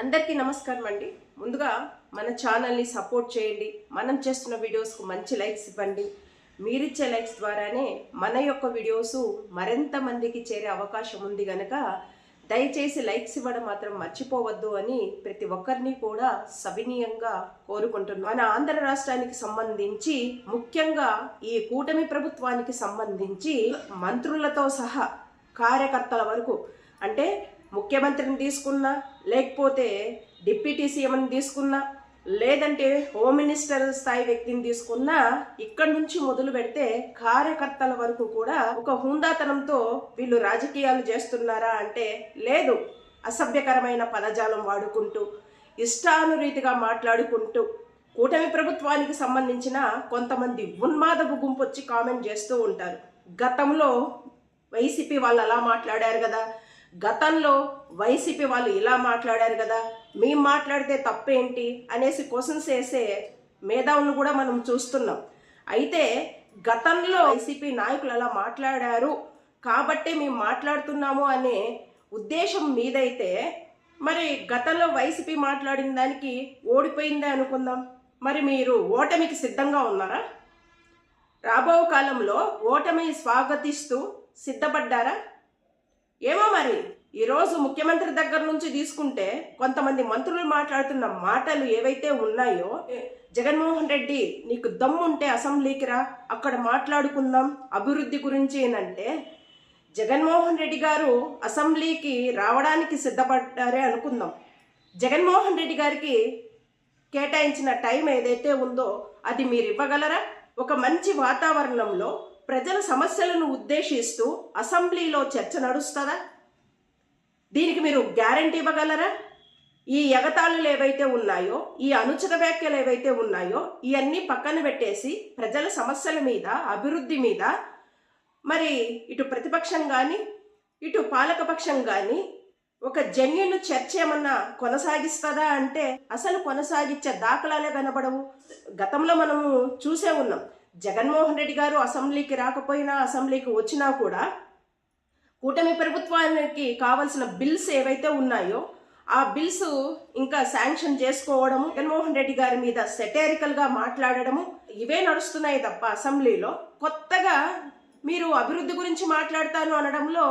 అందరికీ నమస్కారం అండి. ముందుగా మన ఛానల్ని సపోర్ట్ చేయండి. మనం చేస్తున్న వీడియోస్కు మంచి లైక్స్ ఇవ్వండి. మీరిచ్చే లైక్స్ ద్వారానే మన యొక్క వీడియోస్ మరింత మందికి చేరే అవకాశం ఉంది గనక దయచేసి లైక్స్ ఇవ్వడం మాత్రం మర్చిపోవద్దు అని ప్రతి ఒక్కరిని కూడా సవినీయంగా కోరుకుంటున్నాను. మన ఆంధ్ర రాష్ట్రానికి సంబంధించి ముఖ్యంగా ఈ కూటమి ప్రభుత్వానికి సంబంధించి మంత్రులతో సహా కార్యకర్తల వరకు అంటే ముఖ్యమంత్రిని తీసుకున్నా లేకపోతే డిప్యూటీ సీఎంని తీసుకున్నా లేదంటే హోమ్ మినిస్టర్ స్థాయి వ్యక్తిని తీసుకున్నా ఇక్కడి నుంచి మొదలు పెడితే కార్యకర్తల వరకు కూడా ఒక హుందాతనంతో వీళ్ళు రాజకీయాలు చేస్తున్నారా అంటే లేదు. అసభ్యకరమైన పదజాలం వాడుకుంటూ ఇష్టానురీతిగా మాట్లాడుకుంటూ కూటమి ప్రభుత్వానికి సంబంధించిన కొంతమంది ఉన్మాదపు గుంపు వచ్చి కామెంట్ చేస్తూ ఉంటారు. గతంలో వైసీపీ వాళ్ళు అలా మాట్లాడారు కదా గతంలో వైసీపీ వాళ్ళు ఇలా మాట్లాడారు కదా మేము మాట్లాడితే తప్పేంటి అనేసి క్వశ్చన్స్ వేసే మేధావులను కూడా మనం చూస్తున్నాం. అయితే గతంలో వైసీపీ నాయకులు అలా మాట్లాడారు కాబట్టి మేము మాట్లాడుతున్నాము అనే ఉద్దేశం మీదైతే మరి గతంలో వైసీపీ మాట్లాడిన దానికి ఓడిపోయిందే అనుకుందాం. మరి మీరు ఓటమికి సిద్ధంగా ఉన్నారా? రాబో కాలంలో ఓటమి స్వాగతిస్తూ సిద్ధపడ్డారా? ఏమో మరి? ఈరోజు ముఖ్యమంత్రి దగ్గర నుంచి తీసుకుంటే కొంతమంది మంత్రులు మాట్లాడుతున్న మాటలు ఏవైతే ఉన్నాయో జగన్మోహన్ రెడ్డి నీకు దమ్ముంటే అసెంబ్లీకి రా అక్కడ మాట్లాడుకుందాం అభివృద్ధి గురించి అంటే జగన్మోహన్ రెడ్డి గారు అసెంబ్లీకి రావడానికి సిద్ధపడ్డారే అనుకుందాం. జగన్మోహన్ రెడ్డి గారికి కేటాయించిన టైం ఏదైతే ఉందో అది మీరు ఇవ్వగలరా? ఒక మంచి వాతావరణంలో ప్రజల సమస్యలను ఉద్దేశిస్తూ అసెంబ్లీలో చర్చ నడుస్తుందా? దీనికి మీరు గ్యారంటీ ఇవ్వగలరా? ఈ ఎగతాళులు ఏవైతే ఉన్నాయో ఈ అనుచిత వ్యాఖ్యలు ఏవైతే ఉన్నాయో ఇవన్నీ పక్కన పెట్టేసి ప్రజల సమస్యల మీద అభివృద్ధి మీద మరి ఇటు ప్రతిపక్షం కానీ ఇటు పాలకపక్షం కానీ ఒక జన్యును చర్చ ఏమన్నా కొనసాగిస్తుందా అంటే అసలు కొనసాగించే దాఖలాలే కనబడవు. గతంలో మనము చూసే ఉన్నాం. జగన్మోహన్ రెడ్డి గారు అసెంబ్లీకి రాకపోయినా అసెంబ్లీకి వచ్చినా కూడా కూటమి ప్రభుత్వానికి కావలసిన బిల్స్ ఏవైతే ఉన్నాయో ఆ బిల్స్ ఇంకా శాంక్షన్ చేసుకోవడము జగన్మోహన్ రెడ్డి గారి మీద సెటేరికల్గా మాట్లాడడము ఇవే నడుస్తున్నాయి తప్ప అసెంబ్లీలో. కొత్తగా మీరు అభివృద్ధి గురించి మాట్లాడతాను అనడంలో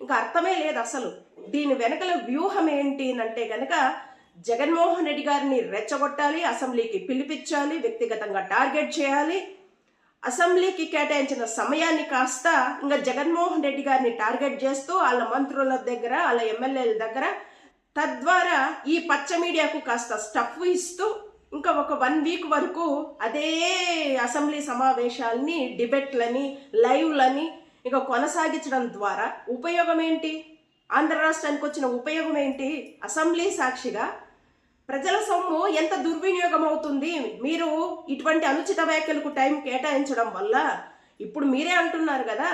ఇంకా అర్థమే లేదు అసలు. దీని వెనకల వ్యూహం ఏంటి అంటే కనుక జగన్మోహన్ రెడ్డి గారిని రెచ్చగొట్టాలి అసెంబ్లీకి పిలిపించాలి వ్యక్తిగతంగా టార్గెట్ చేయాలి అసెంబ్లీకి కేటాయించిన సమయాన్ని కాస్త ఇంకా జగన్మోహన్ రెడ్డి గారిని టార్గెట్ చేస్తూ వాళ్ళ మంత్రుల దగ్గర వాళ్ళ ఎమ్మెల్యేల దగ్గర తద్వారా ఈ పచ్చ మీడియాకు కాస్త స్టఫ్ ఇస్తూ ఇంకా ఒక వన్ వీక్ వరకు అదే అసెంబ్లీ సమావేశాలని డిబేట్లని లైవ్లని ఇక కొనసాగించడం ద్వారా ఉపయోగం ఏంటి ఆంధ్ర రాష్ట్రానికి వచ్చిన ఉపయోగం ఏంటి అసెంబ్లీ సాక్షిగా ప్రజల సొమ్ము ఎంత దుర్వినియోగం అవుతుంది మీరు ఇటువంటి అనుచిత వ్యాఖ్యలకు టైం కేటాయించడం వల్ల ఇప్పుడు మీరే అంటున్నారు కదా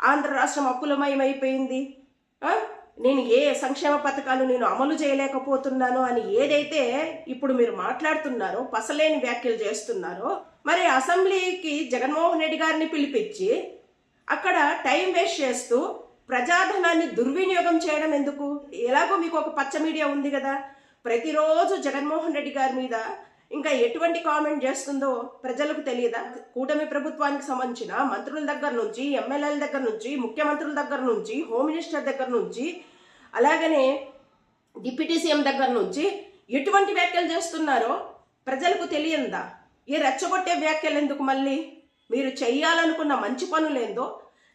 ఆంధ్ర రాష్ట్రం అప్పులమయమైపోయింది అయిపోయింది నేను ఏ సంక్షేమ పథకాలు నేను అమలు చేయలేకపోతున్నాను అని ఏదైతే ఇప్పుడు మీరు మాట్లాడుతున్నారో పసలేని వ్యాఖ్యలు చేస్తున్నారో మరి అసెంబ్లీకి జగన్మోహన్ రెడ్డి గారిని పిలిపించి అక్కడ టైం వేస్ట్ చేస్తూ ప్రజాధనాన్ని దుర్వినియోగం చేయడం ఎందుకు? ఎలాగో మీకు ఒక పచ్చ మీడియా ఉంది కదా. ప్రతిరోజు జగన్మోహన్ రెడ్డి గారి మీద ఇంకా ఎటువంటి కామెంట్ చేస్తుందో ప్రజలకు తెలియదా? కూటమి ప్రభుత్వానికి సంబంధించిన మంత్రుల దగ్గర నుంచి ఎమ్మెల్యేల దగ్గర నుంచి ముఖ్యమంత్రుల దగ్గర నుంచి హోమ్ మినిస్టర్ దగ్గర నుంచి అలాగనే డిప్యూటీ సీఎం దగ్గర నుంచి ఎటువంటి వ్యాఖ్యలు చేస్తున్నారో ప్రజలకు తెలియందా? ఈ రెచ్చగొట్టే వ్యాఖ్యలు ఎందుకు మళ్ళీ? మీరు చేయాలనుకున్న మంచి పనులేందో?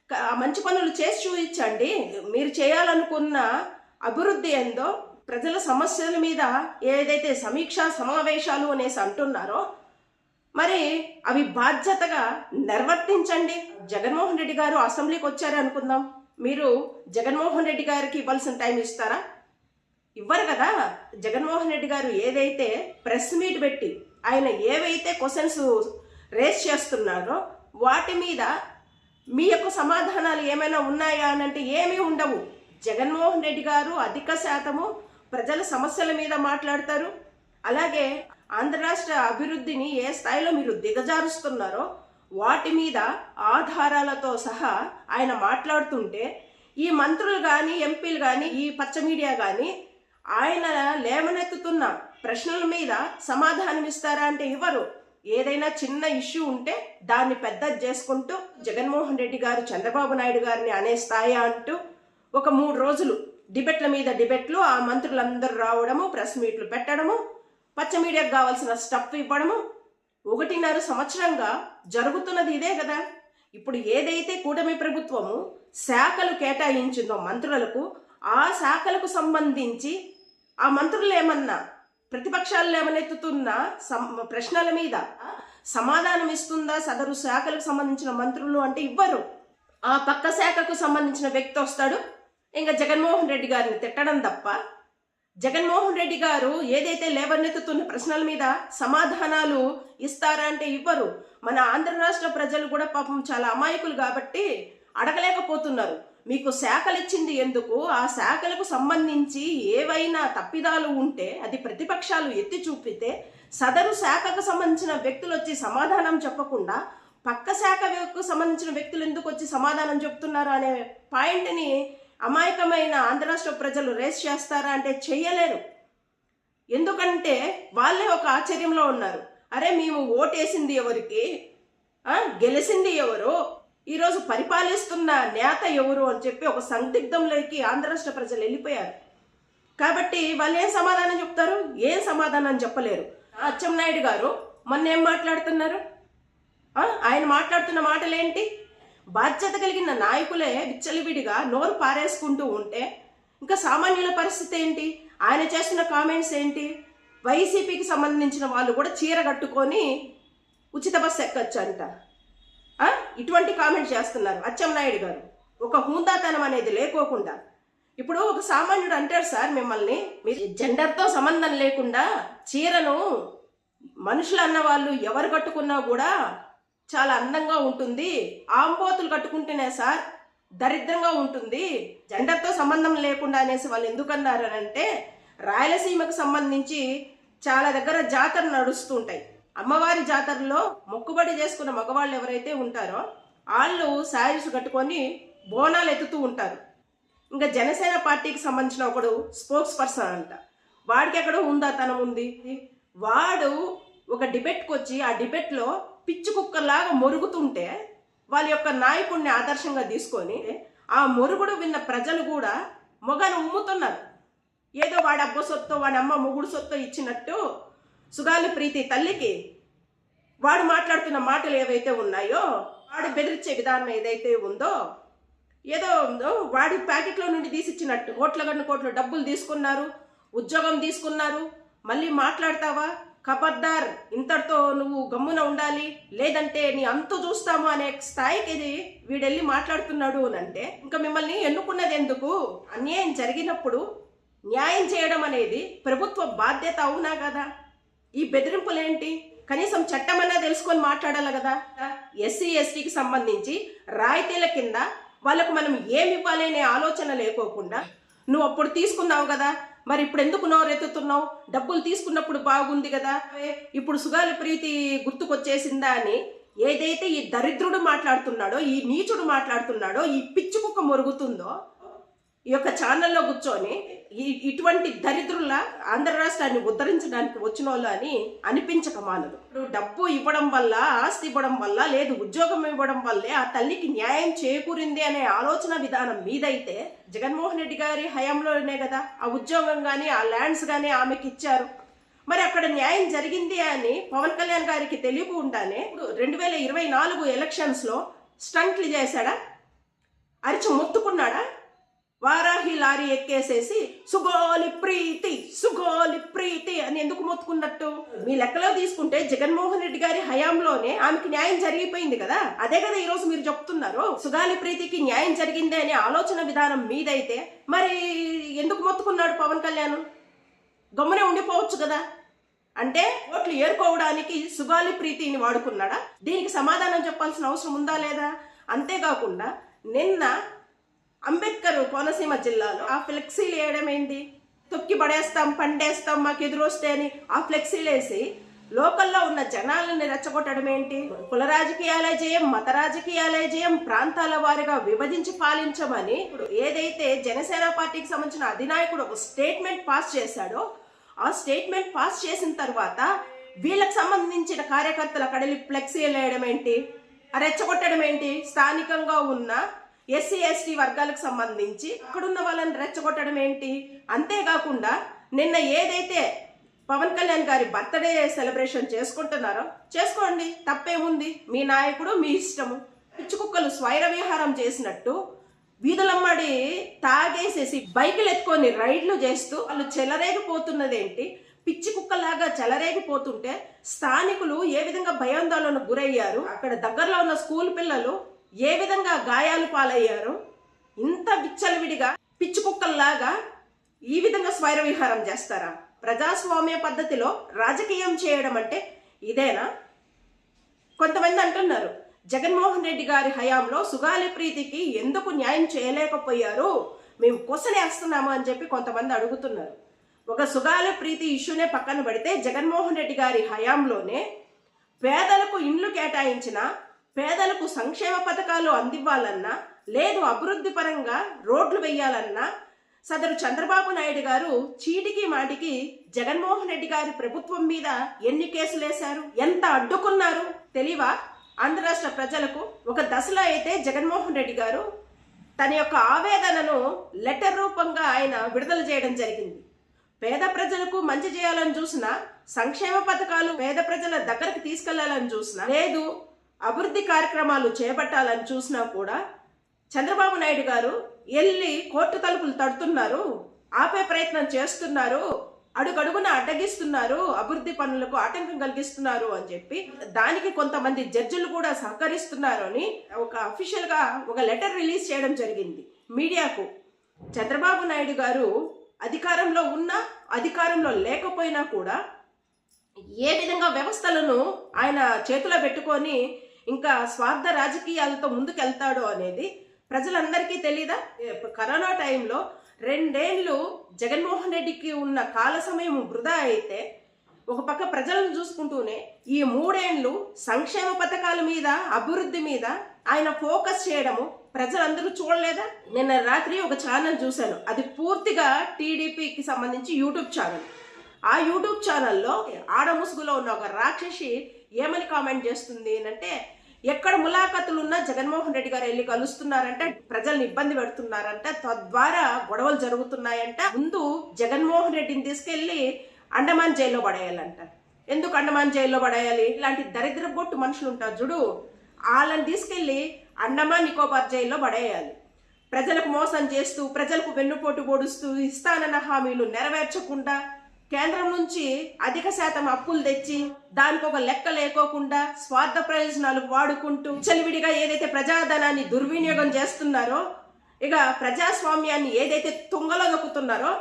ఆ మంచి పనులు చేసి చూపించండి. మీరు చేయాలనుకున్న అభివృద్ధి ఏందో? ప్రజల సమస్యల మీద ఏదైతే సమీక్ష సమావేశాలు అనేసి అంటున్నారో మరి అవి బాధ్యతగా నిర్వర్తించండి. జగన్మోహన్ రెడ్డి గారు అసెంబ్లీకి వచ్చారు అనుకుందాం. మీరు జగన్మోహన్ రెడ్డి గారికి ఇవ్వాల్సిన టైం ఇస్తారా? ఇవ్వరు కదా. జగన్మోహన్ రెడ్డి గారు ఏదైతే ప్రెస్ మీట్ పెట్టి ఆయన ఏవైతే క్వశ్చన్స్ రేస్ చేస్తున్నారో వాటి మీద మీ యొక్క సమాధానాలు ఏమైనా ఉన్నాయా అని అంటే ఏమీ ఉండవు. జగన్మోహన్ రెడ్డి గారు అధిక శాతము ప్రజల సమస్యల మీద మాట్లాడతారు. అలాగే ఆంధ్ర రాష్ట్ర అభివృద్ధిని ఏ స్థాయిలో మీరు దిగజారుస్తున్నారో వాటి మీద ఆధారాలతో సహా ఆయన మాట్లాడుతుంటే ఈ మంత్రులు కానీ ఎంపీలు కానీ ఈ పచ్చ మీడియా కానీ ఆయన లేవనెత్తుతున్న ప్రశ్నల మీద సమాధానం ఇస్తారా అంటే ఇవ్వరు. ఏదైనా చిన్న ఇష్యూ ఉంటే దాన్ని పెద్దది చేసుకుంటూ జగన్మోహన్ రెడ్డి గారు చంద్రబాబు నాయుడు గారిని అనేస్తాయా అంటూ ఒక మూడు రోజులు డిబెట్ల మీద డిబెట్లు ఆ మంత్రులందరూ రావడము ప్రెస్ మీట్లు పెట్టడము పచ్చ మీడియాకు కావాల్సిన స్టఫ్ ఇవ్వడము. ఒకటిన్నర సంవత్సరంగా జరుగుతున్నది ఇదే కదా. ఇప్పుడు ఏదైతే కూటమి ప్రభుత్వము శాఖలు కేటాయించిందో మంత్రులకు ఆ శాఖలకు సంబంధించి ఆ మంత్రులు ఏమన్నా ప్రతిపక్షాలు ఏమనెత్తుతున్న సం- ప్రశ్నల మీద సమాధానం ఇస్తుందా? సదరు శాఖలకు సంబంధించిన మంత్రులు అంటే ఇవ్వరు. ఆ పక్క శాఖకు సంబంధించిన వ్యక్తి వస్తాడు. ఇంకా జగన్మోహన్ రెడ్డి గారిని తిట్టడం తప్ప జగన్మోహన్ రెడ్డి గారు ఏదైతే లేవనెత్తుతున్న ప్రశ్నల మీద సమాధానాలు ఇస్తారా అంటే ఇవ్వరు. మన ఆంధ్ర రాష్ట్ర ప్రజలు కూడా పాపం చాలా అమాయకులు కాబట్టి అడగలేకపోతున్నారు. మీకు శాఖలు ఇచ్చింది ఎందుకు? ఆ శాఖలకు సంబంధించి ఏవైనా తప్పిదాలు ఉంటే అది ప్రతిపక్షాలు ఎత్తి చూపితే సదరు శాఖకు సంబంధించిన వ్యక్తులు వచ్చి సమాధానం చెప్పకుండా పక్క శాఖకు సంబంధించిన వ్యక్తులు ఎందుకు వచ్చి సమాధానం చెప్తున్నారు అనే పాయింట్ని అమాయకమైన ఆంధ్ర రాష్ట్ర ప్రజలు రేస్ చేస్తారా అంటే చెయ్యలేరు. ఎందుకంటే వాళ్ళే ఒక ఆశ్చర్యంలో ఉన్నారు. అరే మేము ఓటేసింది ఎవరికి? గెలిచింది ఎవరు? ఈరోజు పరిపాలిస్తున్న నేత ఎవరు అని చెప్పి ఒక సందిగ్ధంలోకి ఆంధ్ర రాష్ట్ర ప్రజలు వెళ్ళిపోయారు. కాబట్టి వాళ్ళు ఏం సమాధానం చెప్తారు? ఏం సమాధానం చెప్పలేరు. అచ్చెం నాయుడు గారు మొన్న ఏం మాట్లాడుతున్నారు ఆయన మాట్లాడుతున్న మాటలేంటి? బాధ్యత కలిగిన నాయకులే విచ్చలివిడిగా నోరు పారేసుకుంటూ ఉంటే ఇంకా సామాన్యుల పరిస్థితి ఏంటి? ఆయన చేస్తున్న కామెంట్స్ ఏంటి? వైసీపీకి సంబంధించిన వాళ్ళు కూడా చీర కట్టుకొని ఉచిత బస్సు ఎక్కచ్చు అంట ఇటువంటి కామెంట్ చేస్తున్నారు అచ్చెన్నాయుడు గారు. ఒక హూందాతనం అనేది లేకోకుండా. ఇప్పుడు ఒక సామాన్యుడు అంటారు సార్ మిమ్మల్ని మీరు జెండర్తో సంబంధం లేకుండా చీరను మనుషులు అన్న వాళ్ళు ఎవరు కట్టుకున్నా కూడా చాలా అందంగా ఉంటుంది. ఆంబోతులు కట్టుకుంటేనే సార్ దరిద్రంగా ఉంటుంది. జెండర్తో సంబంధం లేకుండా అనేసి వాళ్ళు ఎందుకు అంటే రాయలసీమకు సంబంధించి చాలా దగ్గర జాతరలు నడుస్తుంటాయి. అమ్మవారి జాతరలో మొక్కుబడి చేసుకున్న మగవాళ్ళు ఎవరైతే ఉంటారో వాళ్ళు శారీస్ కట్టుకొని బోనాలు ఎత్తుతూ ఉంటారు. ఇంకా జనసేన పార్టీకి సంబంధించిన ఒకడు స్పోక్స్ పర్సన్ అంట. వాడికి ఎక్కడో ఉందా తనం ఉంది వాడు ఒక డిబేట్కి వచ్చి ఆ డిబేట్లో పిచ్చి కుక్కలాగా మొరుగుతుంటే వాళ్ళ యొక్క నాయకుడిని ఆదర్శంగా తీసుకొని ఆ మొరుగుడు విన్న ప్రజలు కూడా మొగను ఉమ్ముతున్నారు. ఏదో వాడి అబ్బ సొత్తో వాడి అమ్మ మొగుడు సొత్తో ఇచ్చినట్టు సుగాలి ప్రీతి తల్లికి వాడు మాట్లాడుతున్న మాటలు ఏవైతే ఉన్నాయో వాడు బెదిరించే విధానం ఏదైతే ఉందో ఏదో ఉందో వాడి ప్యాకెట్లో నుండి తీసిచ్చినట్టు కోట్ల గంట కోట్లు డబ్బులు తీసుకున్నారు ఉద్యోగం తీసుకున్నారు మళ్ళీ మాట్లాడతావా? ఖబర్దార్ ఇంతటితో నువ్వు గమ్మున ఉండాలి? లేదంటే నీ అంతు చూస్తాము అనే స్థాయికి ఇది వీడెళ్ళి మాట్లాడుతున్నాడు అని అంటే ఇంకా మిమ్మల్ని ఎన్నుకున్నది ఎందుకు అన్యాయం జరిగినప్పుడు న్యాయం చేయడం అనేది ప్రభుత్వ బాధ్యత అవునా కదా? ఈ బెదిరింపులేంటి? కనీసం చట్టం అన్నా తెలుసుకొని మాట్లాడాలి కదా? ఎస్సీ ఎస్టీకి సంబంధించి రాయితీల కింద వాళ్ళకు మనం ఏమి ఇవ్వాలి అనే ఆలోచన లేకోకుండా నువ్వు అప్పుడు తీసుకున్నావు కదా? మరి ఇప్పుడు ఎందుకు నోరెత్తుతున్నావు డబ్బులు తీసుకున్నప్పుడు బాగుంది కదా. ఇప్పుడు సుగాల ప్రీతి గుర్తుకొచ్చేసిందా అని ఏదైతే ఈ దరిద్రుడు మాట్లాడుతున్నాడో ఈ నీచుడు మాట్లాడుతున్నాడో ఈ పిచ్చి కుక్క మొరుగుతుందో ఈ యొక్క ఛానల్లో కూర్చొని ఇటువంటి దరిద్రుల ఆంధ్ర రాష్ట్రాన్ని ఉద్ధరించడానికి వచ్చిన వాళ్ళు అని అనిపించక మానదు. ఇప్పుడు డబ్బు ఇవ్వడం వల్ల ఆస్తి ఇవ్వడం వల్ల లేదు ఉద్యోగం ఇవ్వడం వల్లే ఆ తల్లికి న్యాయం చేకూరింది అనే ఆలోచన విధానం మీదైతే జగన్మోహన్ రెడ్డి గారి హయాంలోనే కదా ఆ ఉద్యోగం కానీ ఆ ల్యాండ్స్ కానీ ఆమెకి ఇచ్చారు. మరి అక్కడ న్యాయం జరిగింది అని పవన్ కళ్యాణ్ గారికి తెలియకుండానే ఇప్పుడు రెండు వేల ఇరవై నాలుగు ఎలక్షన్స్లో స్టంట్లు చేశాడా? అరిచి మొత్తుకున్నాడా? వారాహి లారీ ఎక్కేసేసి సుగోలి ప్రీతి సుగోలి ప్రీతి అని ఎందుకు మొత్తుకున్నట్టు? మీ లెక్కలో తీసుకుంటే జగన్మోహన్ రెడ్డి గారి హయాంలోనే ఆమెకి న్యాయం జరిగిపోయింది కదా? అదే కదా ఈ రోజు మీరు చెప్తున్నారు. సుగాలి ప్రీతికి న్యాయం జరిగిందే అనే ఆలోచన విధానం మీదైతే మరి ఎందుకు మొత్తుకున్నాడు పవన్ కళ్యాణ్? గమ్మునే ఉండిపోవచ్చు కదా? అంటే ఓట్లు ఏరుకోవడానికి సుగాలి ప్రీతిని వాడుకున్నాడా? దీనికి సమాధానం చెప్పాల్సిన అవసరం ఉందా లేదా? అంతేకాకుండా నిన్న అంబేద్కర్ కోనసీమ జిల్లాలో ఆ ఫ్లెక్సీలు వేయడం ఏంటి తొక్కి పడేస్తాం పండేస్తాం మాకు ఎదురొస్తే అని ఆ ఫ్లెక్సీలు వేసి లోకల్లో ఉన్న జనాలని రెచ్చగొట్టడం ఏంటి? కుల రాజకీయాలే జయం మత రాజకీయాలే జయం ప్రాంతాల వారిగా విభజించి పాలించమని ఇప్పుడు ఏదైతే జనసేన పార్టీకి సంబంధించిన అధినాయకుడు ఒక స్టేట్మెంట్ పాస్ చేశాడో ఆ స్టేట్మెంట్ పాస్ చేసిన తర్వాత వీళ్ళకి సంబంధించిన కార్యకర్తల కడలి ఫ్లెక్సీలు వేయడం ఏంటి? ఆ రెచ్చగొట్టడం ఏంటి? స్థానికంగా ఉన్న ఎస్సీ ఎస్టీ వర్గాలకు సంబంధించి అక్కడున్న వాళ్ళని రెచ్చగొట్టడం ఏంటి? అంతేకాకుండా నిన్న ఏదైతే పవన్ కళ్యాణ్ గారి బర్త్డే సెలబ్రేషన్ చేసుకుంటున్నారో చేసుకోండి తప్పేముంది? మీ నాయకుడు మీ ఇష్టము. పిచ్చి కుక్కలు స్వైర విహారం చేసినట్టు వీధులమ్మడి తాగేసేసి బైకులు ఎత్తుకొని రైడ్లు చేస్తూ వాళ్ళు చెలరేగిపోతున్నదేంటి? పిచ్చి కుక్కలాగా చెలరేగిపోతుంటే స్థానికులు ఏ విధంగా భయాందోళనకు గురయ్యారు? అక్కడ దగ్గరలో ఉన్న స్కూల్ పిల్లలు ఏ విధంగా గాయాలు పాలయ్యారు ఇంత విచ్చలవిడిగా పిచ్చి కుక్కల్లాగా ఈ విధంగా స్వైర విహారం చేస్తారా? ప్రజాస్వామ్య పద్ధతిలో రాజకీయం చేయడం అంటే ఇదేనా? కొంతమంది అంటున్నారు జగన్మోహన్ రెడ్డి గారి హయాంలో సుగాలి ప్రీతికి ఎందుకు న్యాయం చేయలేకపోయారు? మేము కొసలేస్తున్నాము అని చెప్పి కొంతమంది అడుగుతున్నారు. ఒక సుగాలి ప్రీతి ఇష్యూనే పక్కన పడితే జగన్మోహన్ రెడ్డి గారి హయాంలోనే పేదలకు ఇండ్లు కేటాయించిన పేదలకు సంక్షేమ పథకాలు అందివ్వాలన్నా లేదు అభివృద్ధి పరంగా రోడ్లు వేయాలన్నా సదరు చంద్రబాబు నాయుడు గారు చీటికి మాటికి జగన్మోహన్ రెడ్డి గారి ప్రభుత్వం మీద ఎన్ని కేసులు వేశారు? ఎంత అడ్డుకున్నారు? తెలివా? ఆంధ్ర రాష్ట్ర ప్రజలకు ఒక దశలో అయితే జగన్మోహన్ రెడ్డి గారు తన యొక్క ఆవేదనను లెటర్ రూపంగా ఆయన విడుదల చేయడం జరిగింది. పేద ప్రజలకు మంచి చేయాలని చూసినా సంక్షేమ పథకాలు పేద ప్రజల దగ్గరకు తీసుకెళ్ళాలని చూసినా లేదు అభివృద్ధి కార్యక్రమాలు చేపట్టాలని చూసినా కూడా చంద్రబాబు నాయుడు గారు వెళ్ళి కోర్టు తలుపులు తడుతున్నారు ఆపే ప్రయత్నం చేస్తున్నారు అడుగడుగున అడ్డగిస్తున్నారు అభివృద్ధి పనులకు ఆటంకం కలిగిస్తున్నారు అని చెప్పి దానికి కొంతమంది జడ్జిలు కూడా సహకరిస్తున్నారు అని ఒక అఫీషియల్గా ఒక లెటర్ రిలీజ్ చేయడం జరిగింది మీడియాకు. చంద్రబాబు నాయుడు గారు అధికారంలో ఉన్నా అధికారంలో లేకపోయినా కూడా ఏ విధంగా వ్యవస్థలను ఆయన చేతిలో పెట్టుకొని ఇంకా స్వార్థ రాజకీయాలతో ముందుకెళ్తాడో అనేది ప్రజలందరికీ తెలీదా? కరోనా టైంలో రెండేళ్ళు జగన్మోహన్ రెడ్డికి ఉన్న కాల సమయం వృధా అయితే ఒక పక్క ప్రజలను చూసుకుంటూనే ఈ మూడేండ్లు సంక్షేమ పథకాల మీద అభివృద్ధి మీద ఆయన ఫోకస్ చేయడము ప్రజలందరూ చూడలేదా? నిన్న రాత్రి ఒక ఛానల్ చూశాను. అది పూర్తిగా టీడీపీకి సంబంధించి యూట్యూబ్ ఛానల్. ఆ యూట్యూబ్ ఛానల్లో ఆడ ముసుగులో ఉన్న ఒక రాక్షసి ఏమని కామెంట్ చేస్తుంది అంటే ఎక్కడ ములాఖతులు ఉన్నా జగన్మోహన్ రెడ్డి గారు వెళ్ళి కలుస్తున్నారంటే ప్రజల్ని ఇబ్బంది పెడుతున్నారంట తద్వారా గొడవలు జరుగుతున్నాయంట. ముందు జగన్మోహన్ రెడ్డిని తీసుకెళ్ళి అండమాన్ జైల్లో పడేయాలంట. ఎందుకు అండమాన్ జైల్లో పడేయాలి? ఇలాంటి దరిద్ర బొట్టు మనుషులు ఉంటారు చూడు. వాళ్ళని తీసుకెళ్ళి అండమాన్ నికోబార్ జైల్లో పడేయాలి. ప్రజలకు మోసం చేస్తూ ప్రజలకు వెన్నుపోటు పొడుస్తూ ఇస్తానన్న హామీలు నెరవేర్చకుండా కేంద్రం నుంచి అధిక శాతం అప్పులు తెచ్చి దానికి ఒక లెక్క లేకోకుండా స్వార్థ ప్రయోజనాలు వాడుకుంటూ చలివిడిగా ఏదైతే ప్రజాధనాన్ని దుర్వినియోగం చేస్తున్నారో ఇక ప్రజాస్వామ్యాన్ని ఏదైతే తుంగలో దొక్కుతున్నారో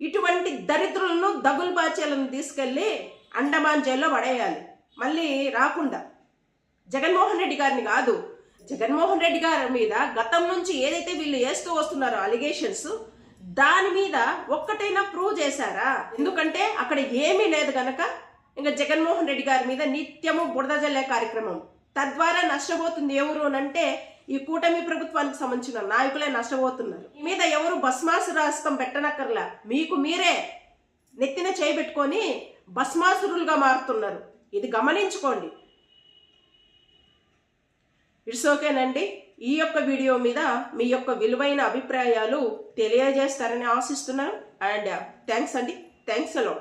ఇటువంటి దరిద్రులను దగులు తీసుకెళ్ళి తీసుకెళ్ళి అండమాన్ జైల్లో పడేయాలి. మళ్ళీ రాకుండా. జగన్మోహన్ రెడ్డి గారిని కాదు జగన్మోహన్ రెడ్డి గారి మీద గతం నుంచి ఏదైతే వీళ్ళు వేస్తూ వస్తున్నారో అలిగేషన్స్ దాని మీద ఒక్కటైనా ప్రూవ్ చేశారా? ఎందుకంటే అక్కడ ఏమీ లేదు గనక ఇంకా జగన్మోహన్ రెడ్డి గారి మీద నిత్యము బుడదజల్లే కార్యక్రమం. తద్వారా నష్టపోతుంది ఎవరు అంటే ఈ కూటమి ప్రభుత్వానికి సంబంధించిన నాయకులే నష్టపోతున్నారు. ఈ మీద ఎవరు భస్మాసురాస్తం పెట్టనక్కర్లా. మీకు మీరే నెత్తిన చేయబెట్టుకొని భస్మాసురులుగా మారుతున్నారు. ఇది గమనించుకోండి. ఇట్స్ ఓకేనండి. ఈ యొక్క వీడియో మీద మీ యొక్క విలువైన అభిప్రాయాలు తెలియజేస్తారని ఆశిస్తున్నాను. అండ్ థ్యాంక్స్ అండి. థ్యాంక్స్ అలో